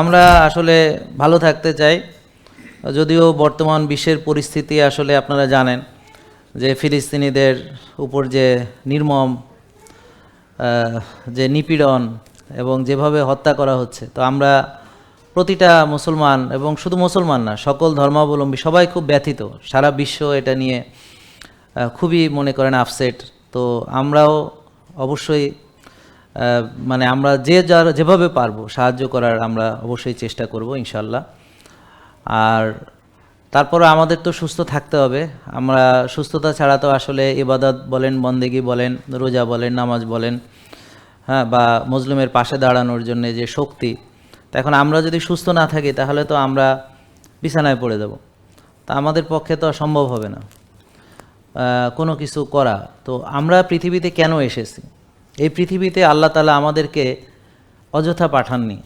আমরা আসলে ভালো থাকতে চাই। যদিও বর্তমান বিশ্বের পরিস্থিতি আসলে আপনারা জানেন যে ফিলিস্তিনিদের উপর যে নির্মম যে নিপীড়ন এবং যেভাবে হত্যা করা হচ্ছে, তো আমরা প্রতিটা মুসলমান এবং শুধু মুসলমান না, সকল ধর্মাবলম্বী সবাই খুব ব্যথিত। সারা বিশ্ব এটা নিয়ে খুবই মনে করেন আপসেট তো আমরাও অবশ্যই মানে আমরা যে যার যেভাবে পারব, সাহায্য করার আমরা অবশ্যই চেষ্টা করব ইনশাল্লাহ আর তারপরে আমাদের তো সুস্থ থাকতে হবে। আমরা সুস্থতা ছাড়া তো আসলে ইবাদত বলেন, বন্দেগি বলেন, রোজা বলেন, নামাজ বলেন হ্যাঁ বা মুসলিমের পাশে দাঁড়ানোর জন্য যে শক্তি এখন আমরা যদি সুস্থ না থাকি, তাহলে তো আমরা বিছানায় পড়ে যাব। তা আমাদের পক্ষে তো সম্ভব হবে না। কোনো কিছু করা, তো আমরা পৃথিবীতে কেন এসেছি? এই পৃথিবীতে আল্লাহ তালা আমাদেরকে অযথা পাঠাননি।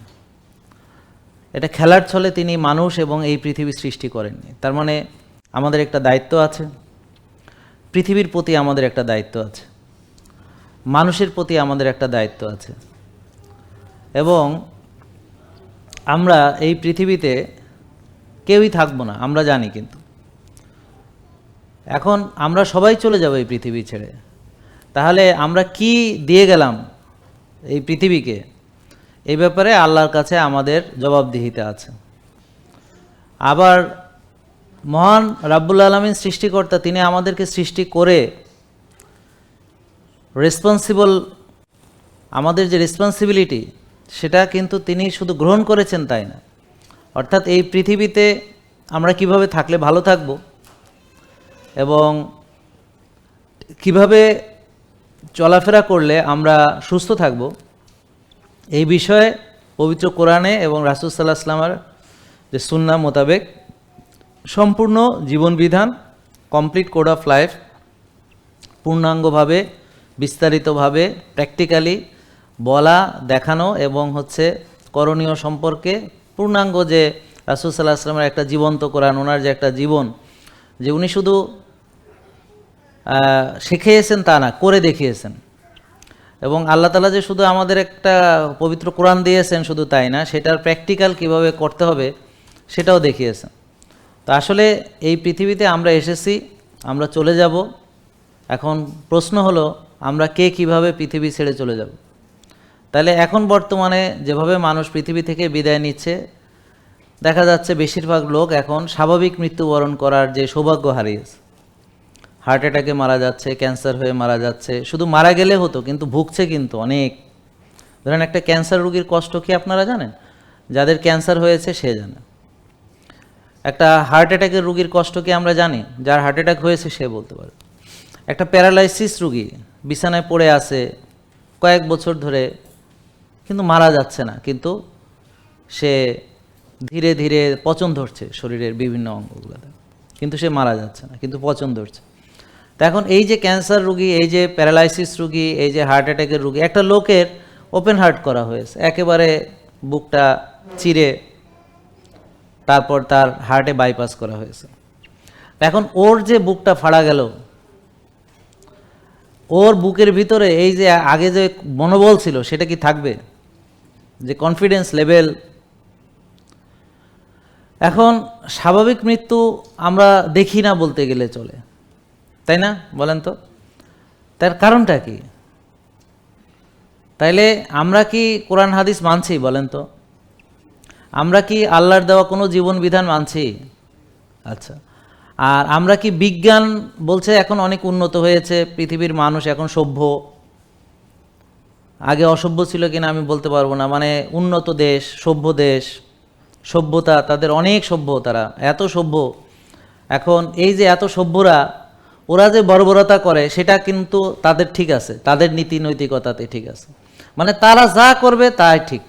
এটা খেলার ছলে তিনি মানুষ এবং এই পৃথিবী সৃষ্টি করেননি। তার মানে আমাদের একটা দায়িত্ব আছে। পৃথিবীর প্রতি আমাদের একটা দায়িত্ব আছে। মানুষের প্রতি আমাদের একটা দায়িত্ব আছে। এবং আমরা এই পৃথিবীতে কেউই থাকব না, আমরা জানি কিন্তু। এখন আমরা সবাই চলে যাব এই পৃথিবী ছেড়ে। তাহলে আমরা কি দিয়ে গেলাম এই পৃথিবীকে? এই ব্যাপারে আল্লাহর কাছে আমাদের জবাবদিহিতে আছে। আবার মহান রাব্বুল আলমিন সৃষ্টিকর্তা, তিনি আমাদেরকে সৃষ্টি করে রেসপন্সিবল আমাদের যে রেসপন্সিবিলিটি সেটা কিন্তু তিনি শুধু গ্রহণ করেছেন তাই না? অর্থাৎ এই পৃথিবীতে আমরা কীভাবে থাকলে ভালো থাকব? এবং কীভাবে চলাফেরা করলে আমরা সুস্থ থাকব। এই বিষয়ে পবিত্র কোরআনে এবং রাসুল সাল্লাহ আসলামার যে সুন্না মোতাবেক সম্পূর্ণ জীবন বিধান কমপ্লিট কোড অফ লাইফ পূর্ণাঙ্গভাবে, বিস্তারিতভাবে, প্র্যাকটিক্যালি বলা, দেখানো এবং হচ্ছে করণীয় সম্পর্কে পূর্ণাঙ্গ যে রাসুল সাল্লাহ আসলামের একটা জীবন্ত কোরআন, ওনার যে একটা জীবন, যে উনি শুধু শিখিয়েছেন তা না, করে দেখিয়েছেন। এবং আল্লাহ তালা যে শুধু আমাদের একটা পবিত্র কোরআন দিয়েছেন শুধু তাই না, সেটার প্র্যাকটিক্যাল কীভাবে করতে হবে সেটাও দেখিয়েছেন। তো আসলে এই পৃথিবীতে আমরা এসেছি, আমরা চলে যাব। এখন প্রশ্ন হলো, আমরা কে কীভাবে পৃথিবী ছেড়ে চলে যাব? তাহলে এখন বর্তমানে যেভাবে মানুষ পৃথিবী থেকে বিদায় নিচ্ছে, দেখা যাচ্ছে বেশিরভাগ লোক এখন স্বাভাবিক মৃত্যুবরণ করার যে সৌভাগ্য হারিয়েছে। হার্ট অ্যাটাকে মারা যাচ্ছে, ক্যান্সার হয়ে মারা যাচ্ছে। শুধু মারা গেলে হতো, কিন্তু ভুগছে কিন্তু অনেক। ধরেন একটা ক্যান্সার রোগীর কষ্ট কি আপনারা জানেন? যাদের ক্যান্সার হয়েছে, সে জানে। একটা হার্ট অ্যাটাকের রুগীর কষ্ট কি আমরা জানি? যার হার্ট অ্যাটাক হয়েছে, সে বলতে পারে। একটা প্যারালাইসিস রুগী বিছানায় পড়ে আছে কয়েক বছর ধরে, কিন্তু মারা যাচ্ছে না। কিন্তু সে ধীরে ধীরে পচন ধরছে শরীরের বিভিন্ন অঙ্গগুলোতে। কিন্তু সে মারা যাচ্ছে না, কিন্তু পচন ধরছে। তা এখন এই যে ক্যান্সার রুগী, এই যে প্যারালাইসিস রুগী, এই যে হার্ট অ্যাটাকের রুগী, একটা লোকের ওপেন হার্ট করা হয়েছে। একেবারে বুকটা চিরে তারপর তার হার্টে বাইপাস করা হয়েছে। এখন ওর যে বুকটা ফাড়া গেল, ওর বুকের ভিতরে এই যে আগে যে মনোবল ছিল, সেটা কি থাকবে? যে কনফিডেন্স লেভেল এখন স্বাভাবিক মৃত্যু আমরা দেখি না বলতে গেলে চলে। তাই না বলেন তো? তার কারণটা কি? তাইলে আমরা কি কোরআন হাদিস মানছি বলেন তো? আমরা কি আল্লাহর দেওয়া কোনো জীবন বিধান মানছি? আচ্ছা। আর আমরা কি বিজ্ঞান বলছে এখন অনেক উন্নত হয়েছে, পৃথিবীর মানুষ এখন সভ্য? আগে অসভ্য ছিল কিনা আমি বলতে পারব না। মানে উন্নত দেশ, সভ্য দেশ, সভ্যতা, তাদের অনেক সভ্য তারা, এত সভ্য। এখন এই যে এত সভ্যরা ওরা যে বর্বরতা করে, সেটা কিন্তু তাদের ঠিক আছে। তাদের নীতি নৈতিকতাতে ঠিক আছে। মানে তারা যা করবে তাই ঠিক।